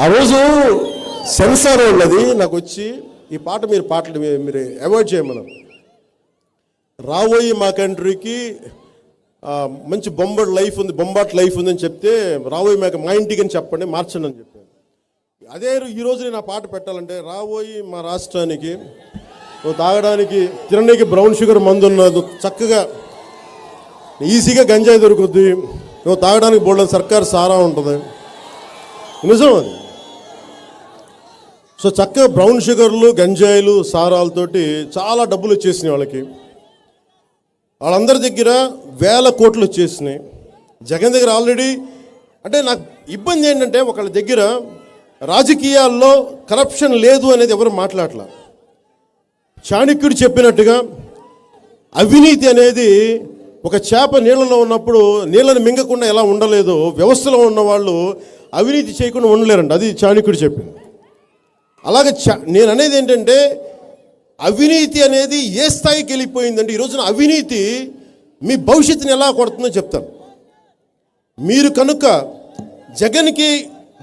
ఆ రోజు సెన్సార్ ఉన్నది నాకు వచ్చి ఈ పాట మీరు పాటలు మీరు అవాయిడ్ చేయమన్నారు రాబోయే మా కంట్రీకి మంచి బొంబాట్ లైఫ్ ఉంది బొంబాట్ లైఫ్ ఉందని చెప్తే రాబోయే మాకు మా ఇంటికి అని చెప్పండి మార్చండి అని చెప్పాను అదే ఈ నేను ఆ పాట పెట్టాలంటే రాబోయే మా రాష్ట్రానికి నువ్వు తాగడానికి తినడానికి బ్రౌన్ షుగర్ మందు ఉన్నది చక్కగా ఈజీగా గంజాయి దొరుకుద్ది నువ్వు తాగడానికి బోల్డ్ సర్కారు సారా ఉంటుంది. నిజం అది. సో చక్కగా బ్రౌన్ షుగర్లు గంజాయిలు సారాలతోటి చాలా డబ్బులు వచ్చేసినాయి వాళ్ళకి. వాళ్ళందరి దగ్గర వేల కోట్లు వచ్చేసినాయి. జగన్ దగ్గర ఆల్రెడీ అంటే నాకు ఇబ్బంది ఏంటంటే ఒకళ్ళ దగ్గర రాజకీయాల్లో కరప్షన్ లేదు అనేది ఎవరు మాట్లాడలే. చాణక్యుడు చెప్పినట్టుగా అవినీతి అనేది ఒక చేప నీళ్ళలో ఉన్నప్పుడు నీళ్ళని మింగకుండా ఎలా ఉండలేదో వ్యవస్థలో ఉన్న వాళ్ళు అవినీతి చేయకుండా ఉండలేరండి అది చాణక్యుడు చెప్పింది. అలాగే చ నేను అనేది ఏంటంటే అవినీతి అనేది ఏ స్థాయికి వెళ్ళిపోయిందంటే ఈ రోజున అవినీతి మీ భవిష్యత్తుని ఎలా కొడుతుందో చెప్తాను. మీరు కనుక జగన్కి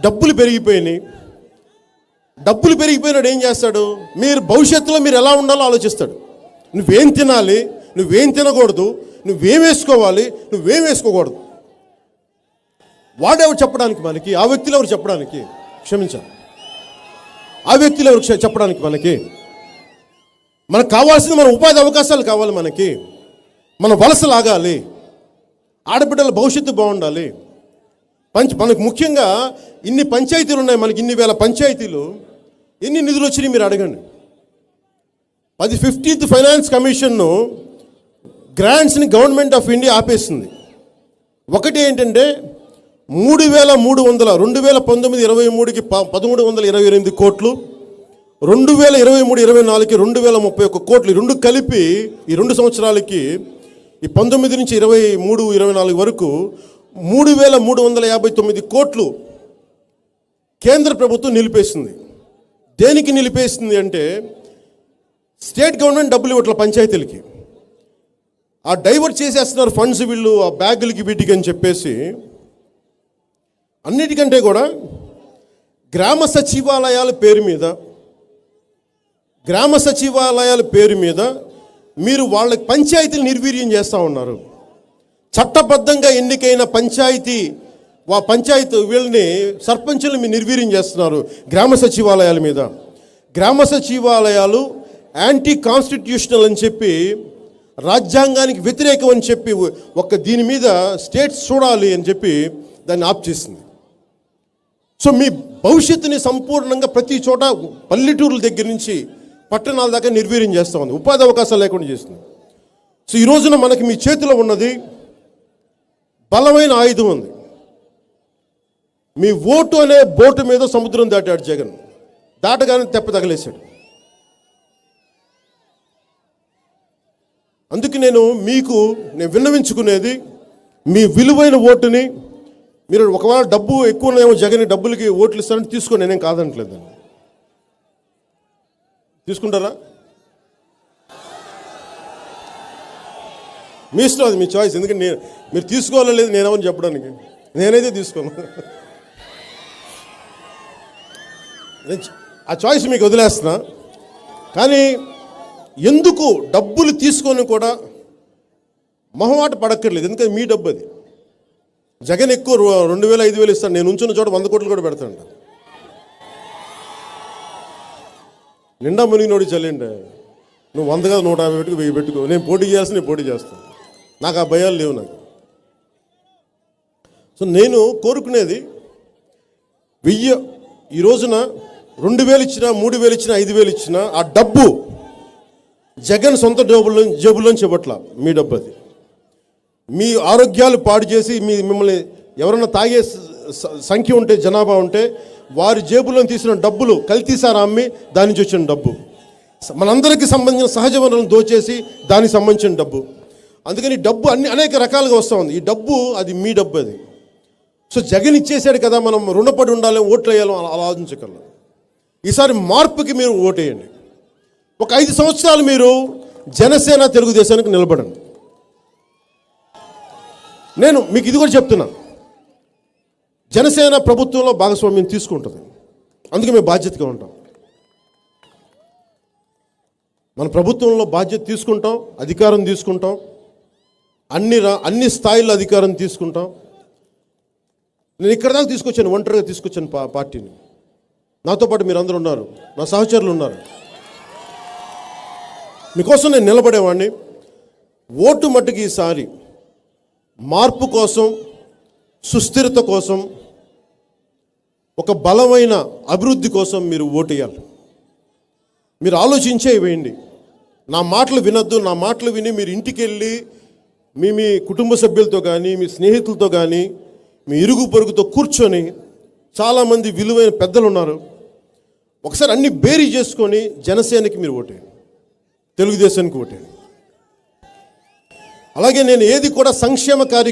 డబ్బులు పెరిగిపోయినాయి డబ్బులు పెరిగిపోయినాడు ఏం చేస్తాడు? మీరు భవిష్యత్తులో మీరు ఎలా ఉండాలో ఆలోచిస్తాడు. నువ్వేం తినాలి నువ్వేం తినకూడదు నువ్వేం వేసుకోవాలి నువ్వేం వేసుకోకూడదు. వాడెవరు చెప్పడానికి మనకి? ఆ వ్యక్తులు ఎవరు చెప్పడానికి? క్షమించాలి. ఆ వ్యక్తిలో వృక్ష చెప్పడానికి మనకి మనకు కావాల్సింది మన ఉపాధి అవకాశాలు కావాలి మనకి. మన వలస లాగాలి. ఆడబిడ్డల భవిష్యత్తు బాగుండాలి. పంచ మనకు ముఖ్యంగా ఇన్ని పంచాయతీలు ఉన్నాయి మనకి ఇన్ని వేల పంచాయతీలు. ఎన్ని నిధులు వచ్చినాయి మీరు అడగండి. పది ఫిఫ్టీన్త్ ఫైనాన్స్ కమిషన్ను గ్రాంట్స్ని గవర్నమెంట్ ఆఫ్ ఇండియా ఆపేసింది. ఒకటి ఏంటంటే మూడు వేల మూడు వందల రెండు వేల పంతొమ్మిది ఇరవై మూడుకి ప పదమూడు వందల ఇరవై ఎనిమిది కోట్లు రెండు వేల ఇరవై మూడు ఇరవై నాలుగుకి రెండు వేల ముప్పై ఒక్క కోట్లు రెండు కలిపి ఈ రెండు సంవత్సరాలకి ఈ పంతొమ్మిది నుంచి ఇరవై మూడు ఇరవై నాలుగు వరకు మూడు వేల మూడు వందల యాభై తొమ్మిది కోట్లు కేంద్ర ప్రభుత్వం నిలిపేసింది. దేనికి నిలిపేసింది అంటే స్టేట్ గవర్నమెంట్ డబ్బులు ఇవ్వట్ల పంచాయతీలకి. ఆ డైవర్ట్ చేసేస్తున్నారు ఫండ్స్ వీళ్ళు ఆ బ్యాగులకి వీటికి అని చెప్పేసి అన్నిటికంటే కూడా గ్రామ సచివాలయాల పేరు మీద గ్రామ సచివాలయాల పేరు మీద మీరు వాళ్ళ పంచాయతీలు నిర్వీర్యం చేస్తూ ఉన్నారు. చట్టబద్ధంగా ఎన్నికైన పంచాయతీ వా పంచాయతీ వీళ్ళని సర్పంచులు మీరు నిర్వీర్యం చేస్తున్నారు గ్రామ సచివాలయాల మీద. గ్రామ సచివాలయాలు యాంటీ కాన్స్టిట్యూషనల్ అని చెప్పి రాజ్యాంగానికి వ్యతిరేకం అని చెప్పి ఒక దీని మీద స్టేట్స్ చూడాలి అని చెప్పి దాన్ని ఆప్ చేసింది. సో మీ భవిష్యత్తుని సంపూర్ణంగా ప్రతి చోట పల్లెటూరుల దగ్గర నుంచి పట్టణాల దాకా నిర్వీర్యం చేస్తూ ఉంది. ఉపాధి అవకాశాలు లేకుండా చేస్తుంది. సో ఈ రోజున మనకి మీ చేతిలో ఉన్నది బలమైన ఆయుధం ఉంది. మీ ఓటు అనే బోటు మీద సముద్రం దాటాడు జగన్. దాటగానే తెప్ప తగలేశాడు. అందుకు నేను మీకు నేను విన్నవించుకునేది మీ విలువైన ఓటుని మీరు ఒకవేళ డబ్బు ఎక్కువ ఉన్నాయేమో జగన్ డబ్బులకి ఓట్లు ఇస్తారని తీసుకోండి నేనేం కాదనట్లేదు దాన్ని. తీసుకుంటారా? మీ ఇష్టం అది మీ చాయిస్ ఎందుకంటే నేను మీరు తీసుకోవాలో లేదు నేనేమని చెప్పడానికి. నేనైతే తీసుకోను. ఆ చాయిస్ మీకు వదిలేస్తున్నా. కానీ ఎందుకు డబ్బులు తీసుకొని కూడా మొహమాట పడక్కర్లేదు. ఎందుకంటే మీ డబ్బు అది. జగన్ ఎక్కువ రెండు వేల ఐదు వేలు ఇస్తాను నేను ఉంచిన చోట వంద కోట్లు కూడా పెడతాను నిండా మునిగినోడి చల్లండి. నువ్వు వంద కాదు నూట యాభై పెట్టుకు వెయ్యి పెట్టుకో. నేను పోటీ చేయాల్సి నేను పోటీ చేస్తాను నాకు ఆ భయాలు లేవు నాకు. సో నేను కోరుకునేది వెయ్యి ఈ రోజున రెండు వేలు ఇచ్చినా మూడు వేలు ఇచ్చినా ఐదు వేలు ఇచ్చినా ఆ డబ్బు జగన్ సొంత జేబుల్లో జేబుల్లోంచి ఇవ్వట్ల. మీ డబ్బు అది. మీ ఆరోగ్యాలు పాడు చేసి మీ మిమ్మల్ని ఎవరన్నా తాగే సంఖ్య ఉంటే జనాభా ఉంటే వారి జేబులో తీసిన డబ్బులు కల్తీసారా అమ్మి దాని నుంచి వచ్చిన డబ్బు. మనందరికీ సంబంధించిన సహజ వనరులను దోచేసి దానికి సంబంధించిన డబ్బు. అందుకని ఈ డబ్బు అన్ని అనేక రకాలుగా వస్తూ ఉంది. ఈ డబ్బు అది మీ డబ్బు అది. సో జగన్ ఇచ్చేసాడు కదా మనం రుణపడి ఉండాలి ఓట్లు వేయాలి అలా ఆలోచించగలం ఈసారి మార్పుకి మీరు ఓటేయండి. ఒక ఐదు సంవత్సరాలు మీరు జనసేన తెలుగుదేశానికి నిలబడండి. నేను మీకు ఇది కూడా చెప్తున్నాను. జనసేన ప్రభుత్వంలో భాగస్వామ్యం తీసుకుంటుంది. అందుకే మేము బాధ్యతగా ఉంటాం. మన ప్రభుత్వంలో బాధ్యత తీసుకుంటాం అధికారం తీసుకుంటాం అన్ని రా అన్ని స్థాయిల్లో అధికారం తీసుకుంటాం. నేను ఇక్కడ దాకా తీసుకొచ్చాను ఒంటరిగా తీసుకొచ్చాను పా పార్టీని. నాతో పాటు మీరు అందరు ఉన్నారు నా సహచరులు ఉన్నారు. మీకోసం నేను నిలబడేవాడిని ఓటు మట్టుకు ఈసారి మార్పు కోసం సుస్థిరత కోసం ఒక బలమైన అభివృద్ధి కోసం మీరు ఓటేయాలి. మీరు ఆలోచించే వేయండి. నా మాటలు వినొద్దు నా మాటలు విని మీరు ఇంటికి వెళ్ళి మీ మీ కుటుంబ సభ్యులతో కానీ మీ స్నేహితులతో కానీ మీ ఇరుగు పొరుగుతో కూర్చొని చాలామంది విలువైన పెద్దలు ఉన్నారు ఒకసారి అన్ని బేరీ చేసుకొని జనసేనకి మీరు ఓటేయండి. తెలుగుదేశానికి ఓటేయండి. అలాగే నేను ఏది కూడా సంక్షేమ కార్య